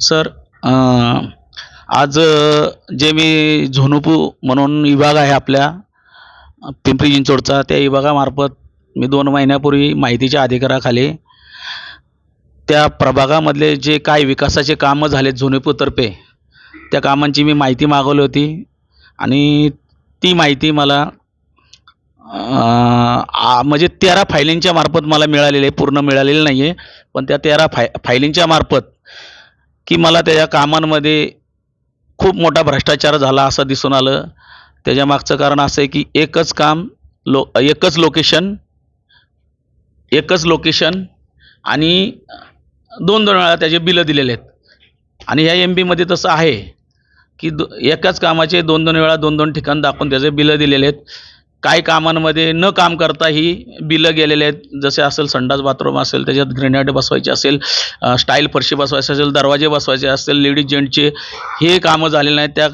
Sir आज जे मी झोनोपू म्हणून विभाग आहे आपल्या पिंपरी चिंचवडचा त्या विभागामार्फत मी दोन महिन्यापूर्वी माहितीच्या अधिकाराखाली त्या प्रभागामधले जे काय विकासाचे कामं झाले झोनोपूतर्फे त्या कामांची मी माहिती मागवली होती आणि ती माहिती मला म्हणजे तेरा फायलींच्या मार्फत मला मिळालेली आहे पूर्ण मिळालेली नाही आहे पण त्या तेरा फाय फायलींच्या मार्फत की मला त्याच्या कामांमध्ये खूप मोठा भ्रष्टाचार झाला असं दिसून आलं. त्याच्या मागचं कारण असं आहे की एकच काम लो एकच लोकेशन एकच लोकेशन आणि दोन दोन वेळा त्याचे बिलं दिलेले आहेत. आणि ह्या एम बीमध्ये तसं आहे की दो एकाच कामाचे दोन दोन वेळा दोन दोन ठिकाण दाखवून त्याचे बिलं दिलेले आहेत. काही कामांमध्ये न काम करता ही बिलं गेलेले आहेत. जसे असेल संडास बाथरूम असेल त्याच्यात ग्रेनेड बसवायचे असेल स्टाईल फरशी बसवायचे असेल दरवाजे बसवायचे असेल लेडीज जेंटचे हे कामं झालेले नाहीत. त्या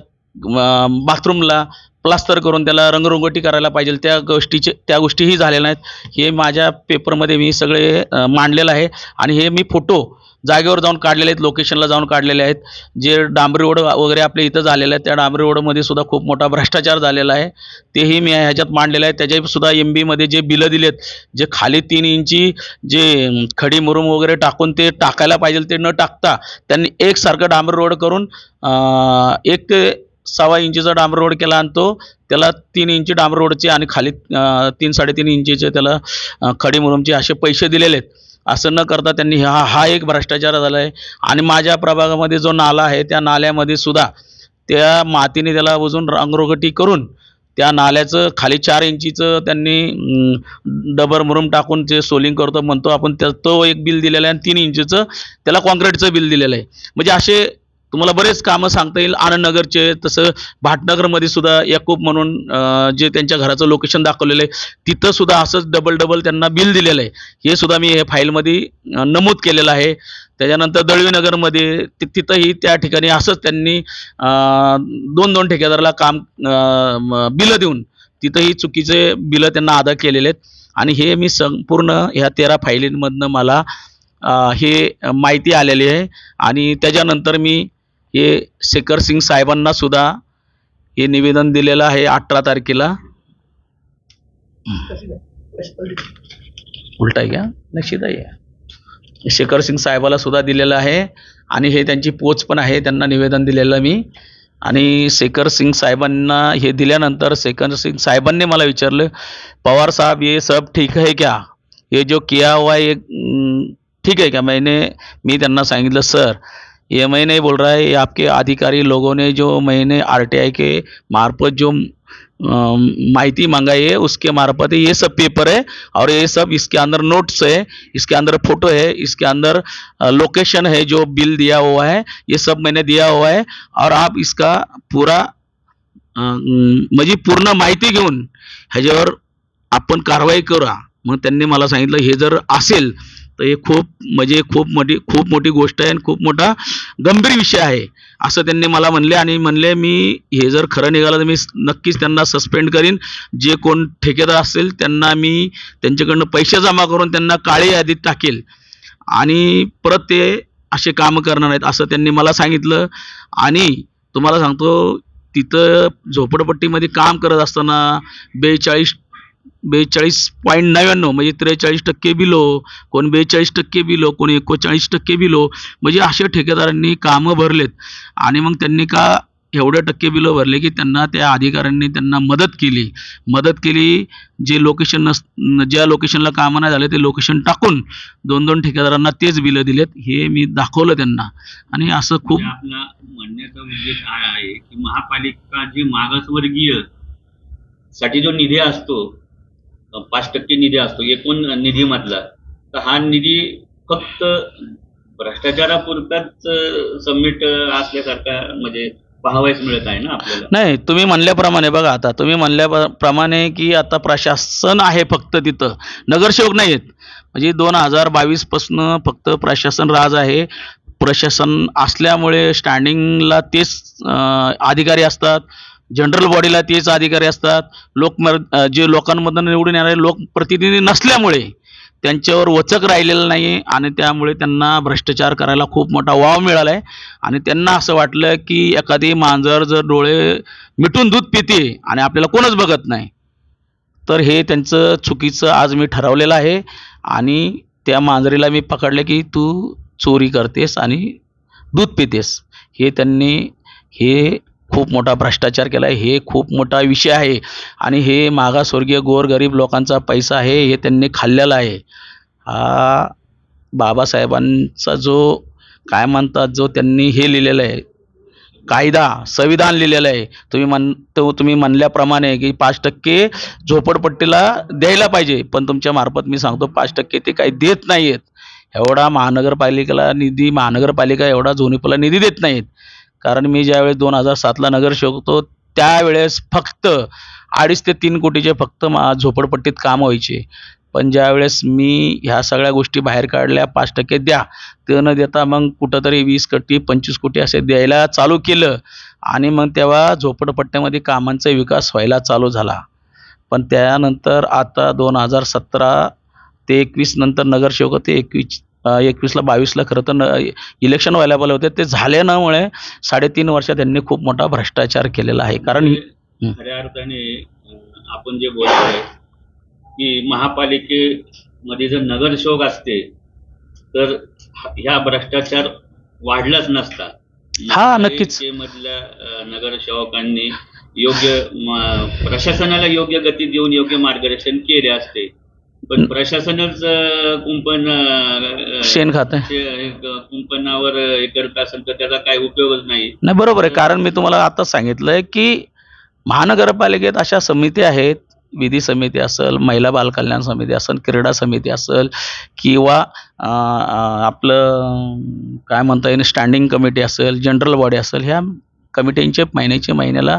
बाथरूमला प्लास्टर करून त्याला रंगरंगोटी करायला पाहिजे. त्या गोष्टीचे त्या गोष्टीही झालेल्या नाहीत. हे माझ्या पेपरमध्ये मी सगळे मांडलेलं आहे. आणि हे मी फोटो जागेवर जाऊन काढलेले आहेत लोकेशनला जाऊन काढलेले आहेत. जे डांबरी रोड वगैरे आपल्या इथं झालेलं आहे त्या डांबरी रोडमध्ये सुद्धा खूप मोठा भ्रष्टाचार झालेला आहे. तेही मी ह्याच्यात मांडलेलं आहे. त्याच्यासुद्धा सुद्धा एम बीमध्ये जे बिलं दिलेत जे खाली तीन इंची जे खडी मुरुम वगैरे टाकून ते टाकायला पाहिजे ते न टाकता त्यांनी एकसारखं डांबरी रोड करून एक ते सव्वा इंचीचा डांबर रोड केला आणि तो त्याला तीन इंची डांबर रोडचे आणि खाली तीन साडेतीन इंचीचे त्याला खडी मुरुमचे असे पैसे दिलेले आहेत. असं न करता त्यांनी हा हा एक भ्रष्टाचार झाला आहे आणि माझ्या प्रभागामध्ये जो नाला आहे त्या नाल्यामध्ये सुद्धा त्या मातीने त्याला अजून रंगरोगटी करून त्या नाल्याचं खाली चार इंचीचं त्यांनी डबर मुरुम टाकून जे सोलिंग करतो म्हणतो आपण त्या तो एक बिल दिलेला आहे आणि तीन इंचीचं त्याला कॉन्क्रीटचं बिल दिलेलं आहे. म्हणजे असे तुम्हाला बरेच कामं सांगता येईल. आनंदनगरचे तसं भाटनगरमध्ये सुद्धा याकूब म्हणून जे त्यांच्या घराचं लोकेशन दाखवलेलं आहे तिथं सुद्धा असंच डबल डबल त्यांना बिल दिलेलं आहे. हे सुद्धा मी हे फाईलमध्ये नमूद केलेलं आहे. त्याच्यानंतर दळवीनगरमध्ये ति तिथंही त्या ठिकाणी असंच त्यांनी दोन दोन ठेकेदाराला काम बिलं देऊन तिथंही चुकीचे बिलं त्यांना अदा केलेले आहेत. आणि हे मी संपूर्ण ह्या तेरा फाईलींमधनं मला हे माहिती आलेली आहे. आणि त्याच्यानंतर मी हे शेखर सिंग साहेबांना सुद्धा हे निवेदन दिलेलं आहे अठरा तारखेला. उलटा आहे का? निश्चित आहे. शेखर सिंग साहेबाला सुद्धा दिलेलं आहे आणि हे त्यांची पोच पण आहे त्यांना निवेदन दिलेलं मी. आणि शेखर सिंग साहेबांना हे दिल्यानंतर शेखर सिंग साहेबांनी मला विचारलं पवार साहब ये सब ठीक है क्या? ये जो किया हुआ एक ये ठीक आहे का मैंने मी त्यांना सांगितलं सर ये मैं नहीं बोल रहा है, ये आपके अधिकारी लोगों ने जो मैंने आरटीआई के मार्फत जो माहिती मंगाई है, उसके मार्फत ये सब पेपर है, और ये सब इसके अंदर नोट्स है, इसके अंदर फ़ोटो है, इसके अंदर लोकेशन है जो बिल दिया हुआ है, ये सब मैंने दिया हुआ है, और आप इसका पूरा म्हणजे पूर्ण माहिती घेऊन ह्याच्यावर आपण कारवाई करा. मग त्यांनी सांगितलं, हे जर असेल तर हे खूप म्हणजे खूप मोठी खूप मोठी गोष्ट आहे आणि खूप मोठा गंभीर विषय आहे. असं त्यांनी मला म्हणले आणि म्हणले मी हे जर खरं निघालं तर मी नक्कीच त्यांना सस्पेंड करीन. जे कोण ठेकेदार असतील त्यांना मी त्यांच्याकडनं पैसे जमा करून त्यांना काळी यादीत टाकेल. आणि परत ते असे कामं करणार नाहीत असं त्यांनी मला सांगितलं. आणि तुम्हाला सांगतो तिथं झोपडपट्टीमध्ये काम करत असताना बेचाळीस बेचाळीस पॉईंट नव्याण्णव म्हणजे त्रेचाळीस टक्के बिलो. कोण बेचाळीस टक्के बिलो कोणी एकोणचाळीस टक्के बिलो. म्हणजे अशा ठेकेदारांनी कामं भरलेत. आणि मग त्यांनी का एवढे टक्के बिलं भरले की त्यांना त्या अधिकाऱ्यांनी त्यांना मदत केली. मदत केली जे लोकेशन नस ज्या लोकेशनला कामं नाही झाले ते लोकेशन टाकून दोन दोन ठेकेदारांना तेच बिलं दिलेत. हे मी दाखवलं त्यांना. आणि असं खूप म्हणजे आपला म्हणण्याचा उद्देश हा आहे की महापालिका जे मागासवर्गीयसाठी जो निधी असतो पाच टक्के निधी असतो एकूण निधीमधला. तर हा निधी फक्त भ्रष्टाचारापुरताच सबमिट असल्यासारखा म्हणजे पाहावयास मिळत आहे ना आपल्याला? नाही तुम्ही म्हणल्याप्रमाणे बघा आता तुम्ही म्हणल्याप्रमाणे की आता प्रशासन आहे फक्त तिथं. नगरसेवक नाही आहेत म्हणजे दोन हजार बावीसपासनं फक्त प्रशासन राज आहे. प्रशासन असल्यामुळे स्टँडिंगला तेच अधिकारी असतात. जनरल बॉडीला तेच अधिकारी असतात. लोकमर जे लोकांमधून निवडून येणारे लोकप्रतिनिधी नसल्यामुळे त्यांच्यावर वचक राहिलेलं नाही आणि त्यामुळे त्यांना भ्रष्टाचार करायला खूप मोठा वाव मिळाला आहे आणि त्यांना असं वाटलं की एखादी मांजर जर डोळे मिटून दूध पिते आणि आपल्याला कोणच बघत नाही तर हे त्यांचं चुकीचं आज मी ठरवलेलं आहे. आणि त्या मांजरीला मी पकडलं की तू चोरी करतेस आणि दूध पितेस. हे त्यांनी हे खूप मोठा भ्रष्टाचार केला आहे हे खूप मोठा विषय आहे. आणि हे मागासवर्गीय गोरगरीब लोकांचा पैसा आहे हे त्यांनी खाल्लेला आहे. हा बाबासाहेबांचा जो काय म्हणतात जो त्यांनी हे लिहिलेलं आहे कायदा संविधान लिहिलेलं आहे तुम्ही म्हण तो तुम्ही म्हणल्याप्रमाणे की पाच टक्के झोपडपट्टीला द्यायला पाहिजे. पण तुमच्या मार्फत मी सांगतो पाच टक्के ते काही देत नाही आहेत एवढा महानगरपालिकेला निधी महानगरपालिका एवढा झोनिपला निधी देत नाहीत कारण मी ज्यावेळेस दोन हजार सातला नगरसेवक होतो त्यावेळेस फक्त अडीच ते तीन कोटीचे फक्त मा झोपडपट्टीत काम व्हायचे. पण ज्यावेळेस मी ह्या सगळ्या गोष्टी बाहेर काढल्या पाच टक्के द्या ते न देता मग कुठंतरी वीस कोटी पंचवीस कोटी असे द्यायला चालू केलं. आणि मग तेव्हा झोपडपट्ट्यामध्ये कामांचा विकास व्हायला चालू झाला. पण त्यानंतर आता दोन हजार सतरा ते एकवीस नंतर नगरसेवक होते एकवीस एकवीसला बावीसला खरं तर इलेक्शन व्हायला होते ते झाले नमुळे साडेतीन वर्षात त्यांनी खूप मोठा भ्रष्टाचार केलेला आहे कारण. खऱ्या अर्थाने आपण जे बोलतोय की महापालिकेमध्ये जर नगरसेवक असते तर ह- ह्या भ्रष्टाचार वाढलाच नसता हा, नक्कीच. मधल्या नगरसेवकांनी योग्य प्रशासनाला योग्य गती देऊन योग्य मार्गदर्शन केले असते पण प्रशासनच अं, कुंपण अं, शेण खात अं, कुंपणावर हे करत असेल तर त्याचा काही उपयोगच नाही. नाही बरोबर आहे. कारण मी तुम्हाला आता सांगितलंय की महानगरपालिकेत अशा समिती आहेत. विधी समिती असेल महिला बालकल्याण समिती असेल क्रीडा समिती असेल किंवा अं, अं, आपलं काय म्हणता येईल स्टँडिंग कमिटी असेल जनरल बॉडी असेल ह्या कमिट्यांचे महिन्याच्या महिन्याला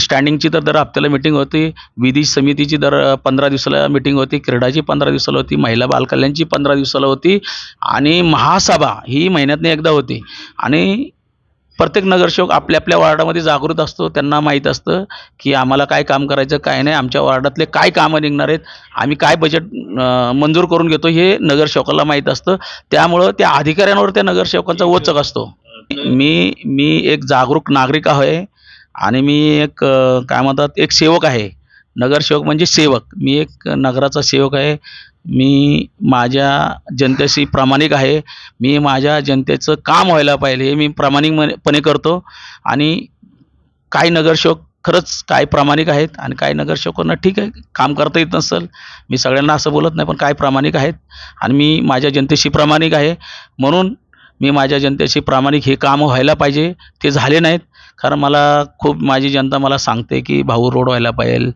स्टँडिंगची तर दर हप्त्याला मिटिंग होती. विधी समितीची दर पंधरा दिवसाला मिटिंग होती. क्रीडाची पंधरा दिवसाला होती. महिला बालकल्याणची पंधरा दिवसाला होती. आणि महासभा ही महिन्यातनं एकदा होती. आणि प्रत्येक नगरसेवक आपल्या आपल्या वार्डामध्ये जागृत असतो. त्यांना माहीत असतं की आम्हाला काय काम करायचं काय नाही. आमच्या वार्डातले काय कामं निघणार आहेत? आम्ही काय बजेट मंजूर करून घेतो हे नगरसेवकाला माहीत असतं. त्यामुळं त्या अधिकाऱ्यांवर त्या नगरसेवकांचा वचक असतो. मी मी एक जागरूक नागरिक आहे आणि मी एक काय म्हणतात एक सेवक आहे. नगरसेवक म्हणजे सेवक. मी एक नगराचा सेवक आहे. मी माझ्या जनतेशी प्रामाणिक आहे. मी माझ्या जनतेचं काम व्हायला पाहिजे हे मी प्रामाणिकपणे करतो. आणि काही नगरसेवक खरंच काय प्रामाणिक आहेत आणि काही नगरसेवकांना ठीक आहे काम करता येत नसेल. मी सगळ्यांना असं बोलत नाही पण काय प्रामाणिक आहेत. आणि मी माझ्या जनतेशी प्रामाणिक आहे. म्हणून मी माझ्या जनतेशी प्रामाणिक हे कामं व्हायला पाहिजे. ते झाले नाहीत. कारण मला खूप माझी जनता मला सांगते की भाऊ रोड व्हायला पाहिजे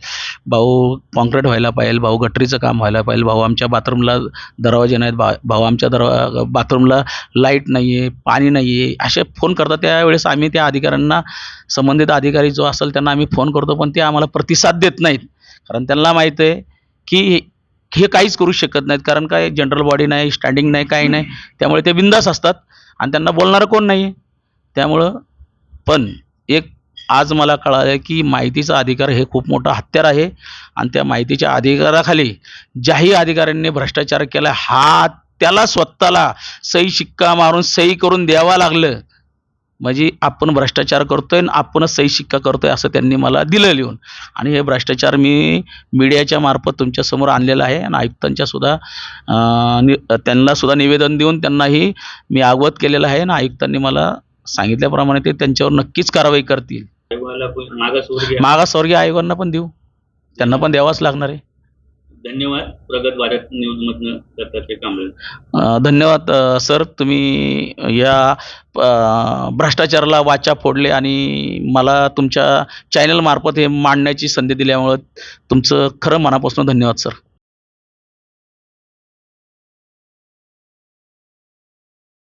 भाऊ कॉन्क्रीट व्हायला पाहिजे भाऊ गटरीचं काम व्हायला पाहिजे भाऊ आमच्या बाथरूमला दरवाजे नाहीत भा भाऊ आमच्या दरवा बाथरूमला लाइट नाही आहे पाणी नाही आहे असे फोन करतात. त्यावेळेस आम्ही त्या अधिकाऱ्यांना संबंधित अधिकारी जो असेल त्यांना आम्ही फोन करतो पण ते आम्हाला प्रतिसाद देत नाहीत. कारण त्यांना माहीत आहे की हे काहीच करू शकत नाहीत. कारण काय जनरल बॉडी नाही स्टँडिंग नाही काही नाही. त्यामुळे ते बिंदास असतात. आणि त्यांना बोलणारं कोण नाही आहे त्यामुळं पण एक आज मला कळालं की माहितीचा अधिकार हे खूप मोठं हत्यार आहे. आणि त्या माहितीच्या अधिकाराखाली ज्याही अधिकाऱ्यांनी भ्रष्टाचार केला हा त्याला स्वतःला सही शिक्का मारून सही करून द्यावा लागलं. म्हणजे आपण भ्रष्टाचार करतोय आणि आपणच सही शिक्का करतोय असं त्यांनी मला दिलं लिहून. आणि हे भ्रष्टाचार मी मीडियाच्या मार्फत तुमच्यासमोर आणलेलं आहे आणि आयुक्तांच्या सुद्धा नि त्यांना सुद्धा निवेदन देऊन त्यांनाही मी अवगत केलेलं आहे आणि आयुक्तांनी मला सांगितल्याप्रमाणे ते त्यांच्यावर नक्कीच कारवाई करतील. मागासवर्गीय आयोगांना पण देऊ. त्यांना पण द्यावाच लागणार आहे. धन्यवाद. प्रगत भारत न्यूज दत्तात्रय कांबळे. धन्यवाद सर. तुम्ही या भ्रष्टाचाराला वाचा फोडले आणि मला तुमच्या चॅनलमार्फत हे मांडण्याची संधी दिल्यामुळं तुमचं खरं मनापासून धन्यवाद सर.